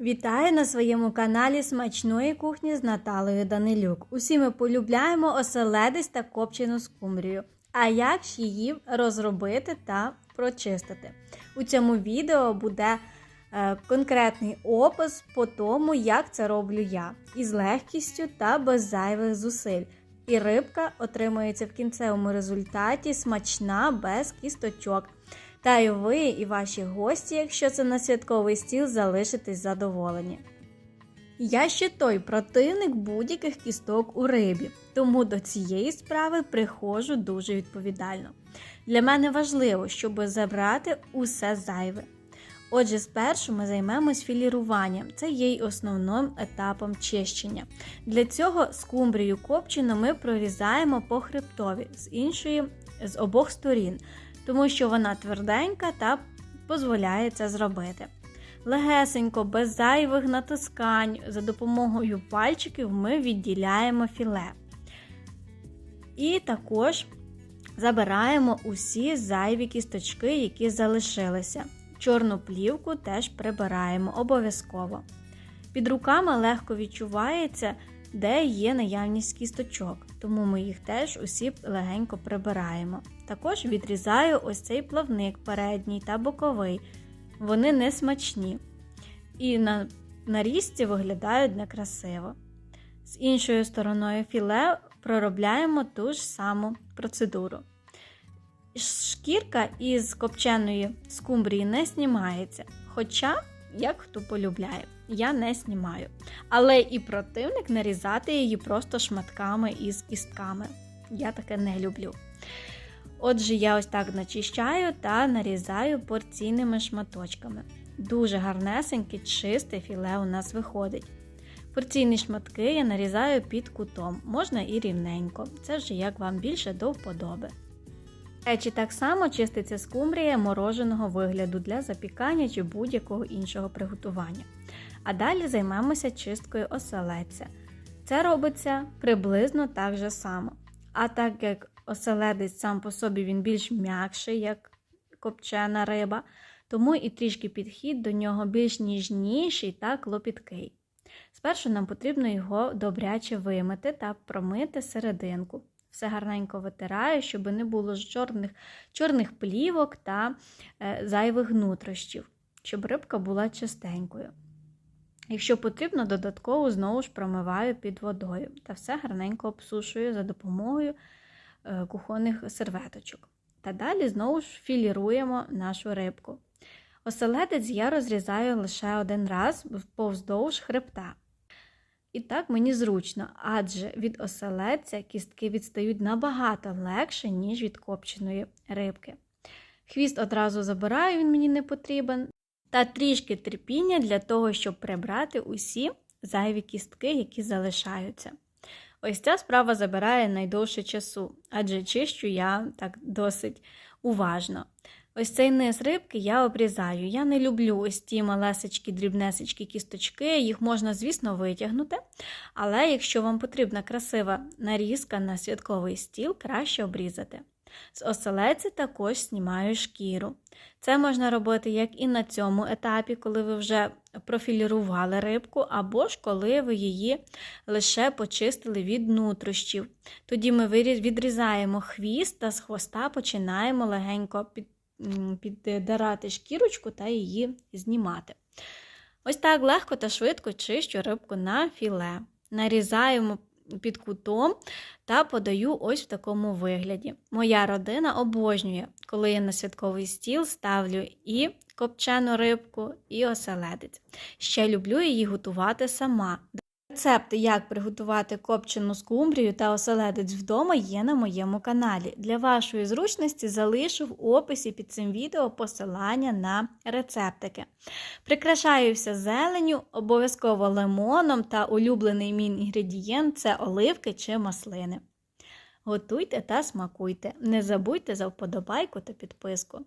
Вітаю на своєму каналі Смачної кухні з Наталею Данилюк. Усі ми полюбляємо оселедець та копчену скумбрію. А як ж її розробити та прочистити? У цьому відео буде е, конкретний опис по тому, як це роблю я, із легкістю та без зайвих зусиль. І рибка отримується в кінцевому результаті смачна без кісточок. Та й ви, і ваші гості, якщо це на святковий стіл, залишитесь задоволені. Я ще той противник будь-яких кісток у рибі, тому до цієї справи приходжу дуже відповідально. Для мене важливо, щоб забрати усе зайве. Отже, спершу ми займемось філіруванням, це є й основним етапом чищення. Для цього скумбрію копчену ми прорізаємо по хребтові з іншої з обох сторін тому що вона тверденька та дозволяє це зробити. Легесенько, без зайвих натискань, за допомогою пальчиків ми відділяємо філе. І також забираємо усі зайві кісточки, які залишилися. Чорну плівку теж прибираємо обов'язково. Під руками легко відчувається, де є наявність кісточок, тому ми їх теж усі легенько прибираємо. Також відрізаю ось цей плавник передній та боковий. Вони не смачні. І на нарізці виглядають некрасиво. З іншою стороною філе проробляємо ту ж саму процедуру. Шкірка із копченої скумбрії не знімається. Хоча, як хто полюбляє, я не знімаю. Але і противник нарізати її просто шматками із кістками. Я таке не люблю. Отже, я ось так начищаю та нарізаю порційними шматочками. Дуже гарнесеньке, чисте філе у нас виходить. Порційні шматки я нарізаю під кутом, можна і рівненько. Це вже як вам більше до вподоби. Речі так само чиститься скумбрія мороженого вигляду для запікання чи будь-якого іншого приготування. А далі займемося чисткою оселедця. Це робиться приблизно так же само. А так як оселедець сам по собі він більш м'якший, як копчена риба, тому і трішки підхід до нього більш ніжніший та клопіткий. Спершу нам потрібно його добряче вимити та промити серединку. Все гарненько витираю, щоб не було чорних чорних плівок та е, зайвих нутрощів, щоб рибка була чистенькою. Якщо потрібно, додатково знову ж промиваю під водою та все гарненько обсушую за допомогою Е, кухонних серветочок. Та далі знову ж філіруємо нашу рибку. Оселедець я розрізаю лише один раз повздовж хребта. І так мені зручно, адже від оселедця кістки відстають набагато легше, ніж від копченої рибки. Хвіст одразу забираю, він мені не потрібен. Та трішки терпіння для того, щоб прибрати усі зайві кістки, які залишаються. Ось ця справа забирає найдовше часу, адже чищу я так досить уважно. Ось цей низ рибки я обрізаю. Я не люблю ось ті малесечкі, дрібнесечкі кісточки, їх можна, звісно, витягнути. Але якщо вам потрібна красива нарізка на святковий стіл, краще обрізати. З оселедця також знімаю шкіру. Це можна робити як і на цьому етапі, коли ви вже профілірували рибку, або ж коли ви її лише почистили від нутрощів. Тоді ми відрізаємо хвіст та з хвоста починаємо легенько піддирати шкірочку та її знімати. Ось так легко та швидко чищу рибку на філе. Нарізаємо під кутом та подаю ось в такому вигляді. Моя родина обожнює, коли я на святковий стіл ставлю і копчену рибку, і оселедець. Ще люблю її готувати сама. Рецепти, як приготувати копчену скумбрію та оселедець вдома, є на моєму каналі. Для вашої зручності залишу в описі під цим відео посилання на рецептики. Прикрашаю все зеленю, обов'язково лимоном та улюблений мій інгредієнт це оливки чи маслини. Готуйте та смакуйте. Не забудьте за вподобайку та підписку.